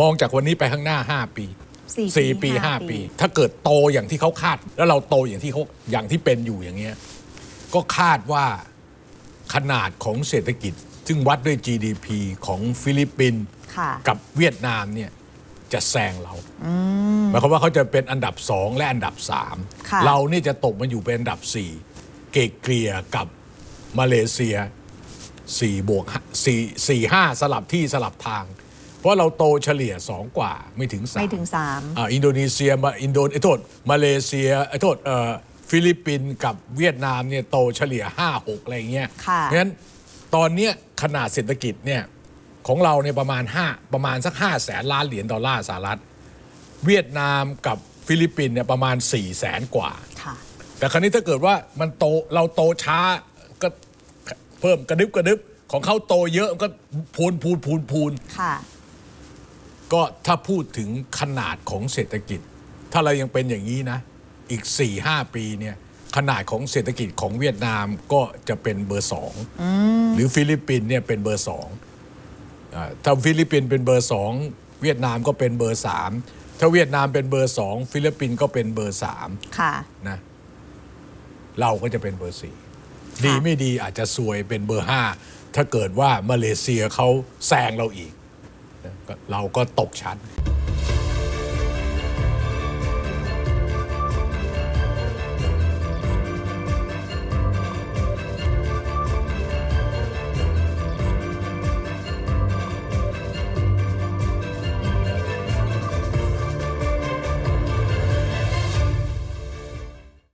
มองจากวันนี้ไปข้างหน้า 5 ปีสี่สี่ปีปีห้า5ปีปี ถ้าเกิดโตอย่างที่เขาคาด แล้วเราโตอย่างที่เขาอย่างที่เป็นอยู่อย่างเงี้ยก็คาดว่าขนาดของเศรษฐกิจ ซึ่งวัดด้วย GDP ของฟิลิปปินส์ค่ะกับเวียดนามเนี่ยจะแซงเราหมายความว่าเขาจะเป็นอันดับสองและอันดับสามค่ะเรานี่จะตกมาอยู่เป็นอันดับสี่เกเกลียกับมาเลเซียสี่บวกสี่สี่ห้าสลับที่สลับทางเพ ราะเราโตเฉลี่ยสองกว่าไม่ถึงสามไม่ถึงสามอ่าอินโดนีเซียมาอินโดนไอ้โทษมาเลเซียไอ้โทษเอ่อฟิลิปปินส์กับเวียดนามเนี่ยโตเฉลี่ย 5 6 อะไรเงี้ยค่ะเพราะฉะนั้นตอนเนี้ยขนาดเศรษฐกิจเนี่ยของเราเนี่ยประมาณ 5 ประมาณสัก5แสนล้านเหรียญดอลลาร์สหรัฐ เวียดนามกับฟิลิปปินส์เนี่ยประมาณ4แสนกว่า ค่ะ แต่ครั้นี้ถ้าเกิดว่ามันโตเราโตช้าก็เพิ่มกระดึบกระดึบของเขาโตเยอะมันก็พูนพูนพูนพูน ค่ะ ก็ถ้าพูดถึงขนาดของเศรษฐกิจ ถ้าเรายังเป็นอย่างนี้นะ อีก 4 5 ปีเนี่ยขนาดของเศรษฐกิจของเวียดนามก็จะเป็นเบอร์สองหรือฟิลิปปินส์เนี่ยเป็นเบอร์สองอ่าถ้าฟิลิปปินส์เป็นเบอร์สองเวียดนามก็เป็นเบอร์สามถ้าเวียดนามเป็นเบอร์สองฟิลิปปินส์ก็เป็นเบอร์สามค่ะนะเราก็จะเป็นเบอร์สี่ดีไม่ดีอาจจะซวยเป็นเบอร์ห้าถ้าเกิดว่ามาเลเซียเขาแซงเราอีกนะก็ เราก็ตกชั้น